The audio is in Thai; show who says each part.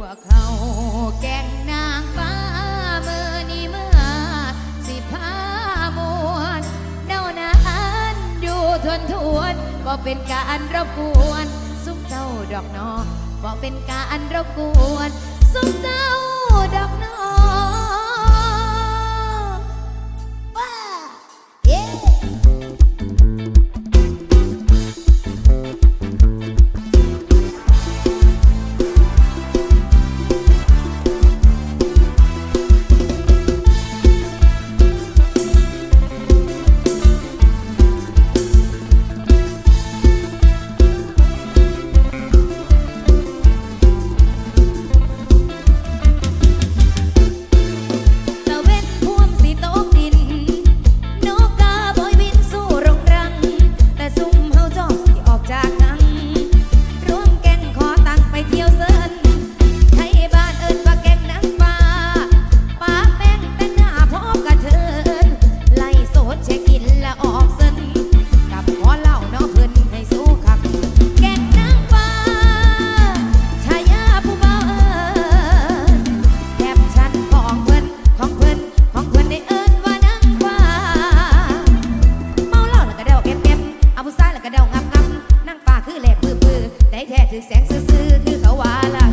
Speaker 1: วกเขาแก่งนางฟ้าเมื่อนีเมื่อสิพามวนเน่านานอยู่ทนทวนบ่เป็นการรบกวน สุ้มเจ้าดอกนอบ่เป็นการรบกวน สุ้มเจ้า คือคือเขาว่าละ